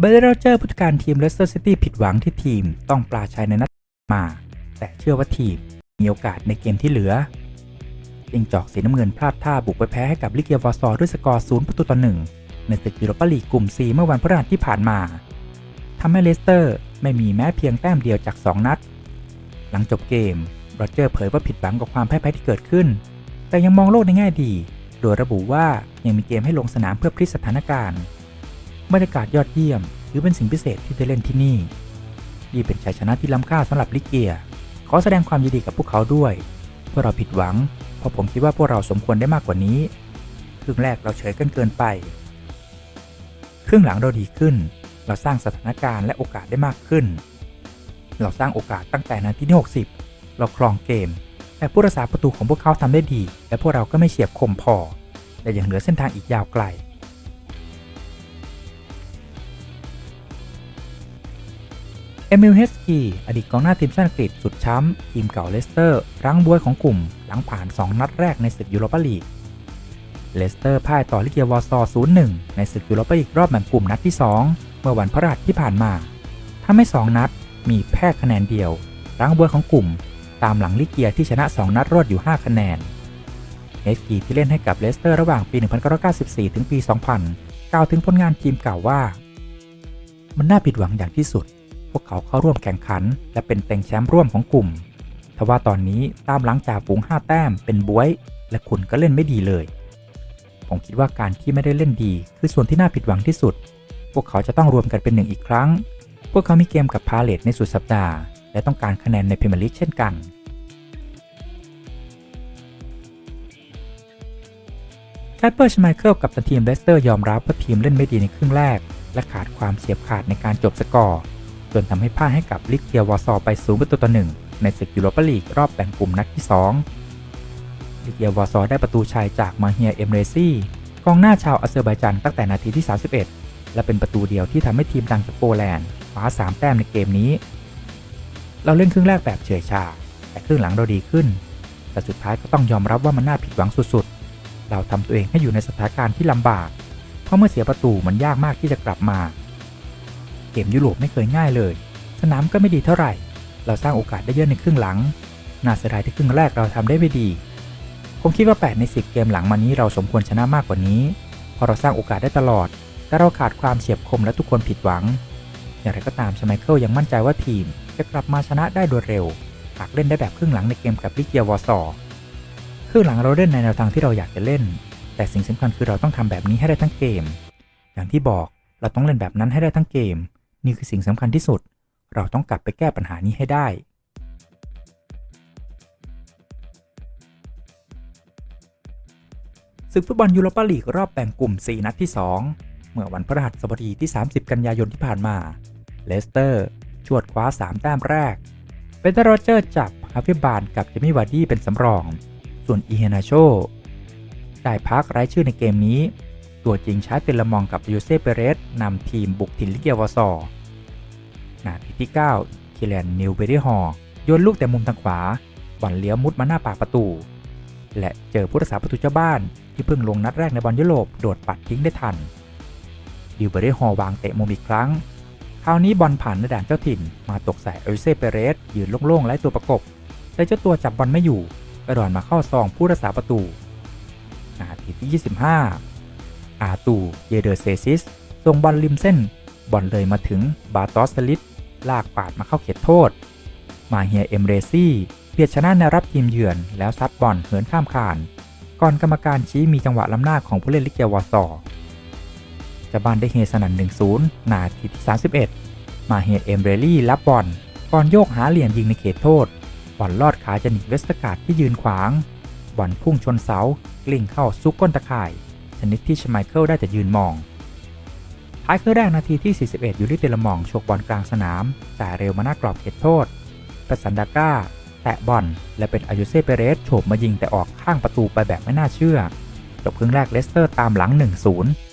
เบอร์โรเจอร์ผู้จัดการทีมเลสเตอร์ซิตี้ผิดหวังที่ทีมต้องปราชัยในนัดมา แต่เชื่อว่าทีมมีโอกาสในเกมที่เหลือจิงจอกสีน้ำเงินพลาดท่าบุกไปแพ้ให้กับลิเกียวอร์ซอร์ด้วยสกอร์ 0 ประตูต่อ 1 ในศึกยูโรปาลีกกลุ่ม C เมื่อวันพฤหัสที่ผ่านมาทำให้เลสเตอร์ไม่มีแม้เพียงแต้มเดียวจาก 2 นัด หลังจบเกมโรเจอร์เผยว่าผิดหวังกับความพ่ายแพ้ที่เกิดขึ้น แต่ยังมองโลกในแง่ดี โดยระบุว่ายังมีเกมให้ลงสนามเพื่อพลิกสถานการณ์ บรรยากาศยอดเยี่ยมถือเป็นสิ่งพิเศษที่ได้เล่นที่นี่ นี่เป็นชัยชนะที่ล้ำค่าสำหรับลิเกีย ขอแสดงความยินดีกับพวกเขาด้วย พวกเราผิดหวัง เพราะผมคิดว่าพวกเราสมควรได้มากกว่านี้ ครึ่งแรกเราเฉยเกินเกินไป ครึ่งหลังเราดีขึ้น เราสร้างสถานการณ์และโอกาสได้มากขึ้น เราสร้างโอกาสตั้งแต่นาทีที่ 60 เราครองเกม แต่ผู้รักษาประตูของพวกเขาทำได้ดี และพวกเราก็ไม่เฉียบคมพอ และยังเหลือเส้นทางอีกยาวไกล เอมิลเฮสกีอดีตกองหน้าทีมชาติอังกฤษสุดช้ำ ทีมเก่าเลสเตอร์ รั้งบวยของกลุ่ม หลังผ่าน 2 นัดแรกในศึกยูโรปาลีก เลสเตอร์พ่ายต่อลิเกียวอร์ซอร์0-1 ในศึกยูโรปาลีกรอบแบ่งกลุ่มนัดที่ 2 เมื่อวันพฤหัสที่ผ่านมาทำให้2นัด มีแพ้คะแนนเดียว รั้งบวยของกลุ่ม ตามหลังลิเกียที่ชนะ 2 นัดรวดอยู่ 5 คะแนนเฮสกีที่เล่นให้กับเลสเตอร์ระหว่างปี 1994 ถึงปี 2000 กล่าวถึงผลงานทีมเก่าว่า มันน่าผิดหวังอย่างที่สุด วกเขาเข้าร่วมแข่งขัน และเป็นเต็งแชมป์ร่วมของกลุ่ม ทว่าตอนนี้ตามหลังจากฝูง 5 แต้มเป็นบวย และคุณก็เล่นไม่ดีเลย ผมคิดว่าการที่ไม่ได้เล่นดี คือส่วนที่น่าผิดหวังที่สุด พวกเขาจะต้องรวมกันเป็นหนึ่งอีกครั้ง พวกเขามีเกมกับพาเลตในสุดสัปดาห์ และต้องการคะแนนในพรีเมียร์ลีกเช่นกันแคทเปอร์ชไมเคิลกับทีมเลสเตอร์ยอมรับว่าทีมเล่นไม่ดีในครึ่งแรก และขาดความเฉียบขาดในการจบสกอร์ จนทำให้พ่ายให้กับลิเกียวอซอร์ไป0ประตูต่อหนึ่งในศึกยูโรปาลีกรอบแบ่งกลุ่มนัดที่ 2 ลิเกียวอซอร์ได้ประตูชัยจากมาเฮียเอมเรซี่กองหน้าชาวอาเซอร์ไบจันตั้งแต่นาทีที่ 31 และเป็นประตูเดียวที่ทำให้ทีมดังจากโปแลนด์คว้า3แต้มในเกมนี้ เราเล่นครึ่งแรกแบบเฉยชา แต่ครึ่งหลังเราดีขึ้น แต่สุดท้ายก็ต้องยอมรับว่ามันน่าผิดหวังสุดๆ เราทำตัวเองให้อยู่ในสถานการณ์ที่ลำบาก เพราะเมื่อเสียประตูมันยากมากที่จะกลับมา เกมยุโรปไม่เคยง่ายเลย สนามก็ไม่ดีเท่าไหร่ เราสร้างโอกาสได้เยอะในครึ่งหลัง น่าเสียดายที่ครึ่งแรกเราทำได้ไม่ดี ผมคิดว่า 8 ใน 10 เกมหลังมานี้เราสมควรชนะมากกว่านี้พราะเราสร้างโอกาสได้ตลอด แต่เราขาดความเฉียบคมและทุกคนผิดหวัง อย่างไรก็ตามชไมเคิลยังมั่นใจว่าทีมจะกลับมาชนะได้โดยเร็ว หากเล่นได้แบบครึ่งหลังในเกมกับลิเกียวอร์ซอครึ่งหลังเราเล่นในแนวทางที่เราอยากจะเล่น แต่สิ่งสำคัญคือเราต้องทำแบบนี้ให้ได้ทั้งเกม อย่างที่บอกเราต้องเล่นแบบนั้นให้ได้ทั้งเกม นี่คือสิ่งสำคัญที่สุด เราต้องกลับไปแก้ปัญหานี้ให้ได้ ศึกฟุตบอลยูโรปาลีกรอบแบ่งกลุ่ม 4 นัดที่ 2 เมื่อวันพฤหัสบดีที่ 30 กันยายนที่ผ่านมา เลสเตอร์ชวดคว้า 3 แต้มแรก เป็นตโรเจอร์จับฮาฟิบานกับเจมี่วาร์ดี้เป็นสำรอง ส่วนอีเฮนาโชได้พักไร้ชื่อในเกมนี้ ตัวจริงใช้เป็นละมองกับยูเซเปเรสนำทีมบุกถิ่นลิเกียวอซอ นาทีที่ 9 คิเลนนิวเบริฮอร์โยนลูกแต่มุมทางขวาบอลเลี้ยวมุดมาหน้าปากประตู และเจอผู้รักษาประตูเจ้าบ้านที่เพิ่งลงนัดแรกในบอลยุโรปโดดปัดทิ้งได้ทันดิวเบริฮอร์วางเตะมุมอีกครั้ง คราวนี้บอลผ่านในด่านเจ้าถิ่นมาตกใส่เอลเซเปเรสยืนโล่งๆไร้ตัวประกบ แต่เจ้าตัวจับบอลไม่อยู่กระโดดมาเข้าซองผู้รักษาประตูนาทีที่ 25 อาตู เยเดอร์เซซิสส่งบอลริมเส้น บอลเลยมาถึงบาตอสลิดลากปาดมาเข้าเขตโทษ มาเฮียเอมเรซี่เพียดชนะแนวรับทีมเยือนแล้วซัดบอลเหินข้ามคาน ก่อนกรรมการชี้มีจังหวะล้ำหน้าของผู้เล่นลิเกวอร์ซอจะบานได้เฮสนัน1-0 นาทีที่ 31 มาเฮียเอมเรลี่รับบอลก่อนโยกหาเหลี่ยมยิงในเขตโทษ บอลลอดขาจะหนิเวสตการ์ดที่ยืนขวาง บอลพุ่งชนเสากลิ้งเข้าซุกก้นตะข่าย ชนิดที่ชไมเคิลได้แต่ยืนมอง ท้ายครึ่งแรกนาทีที่ 41 ยูริเตลมองโชกบอลกลางสนาม แต่เร็วมาหน้ากรอบเขตโทษปัสันดาก้า แตะบอลและเป็นอายุเซเปเรสโฉบมายิงแต่ออกข้างประตูไปแบบไม่น่าเชื่อ จบครึ่งแรกเลสเตอร์ตามหลัง 1-0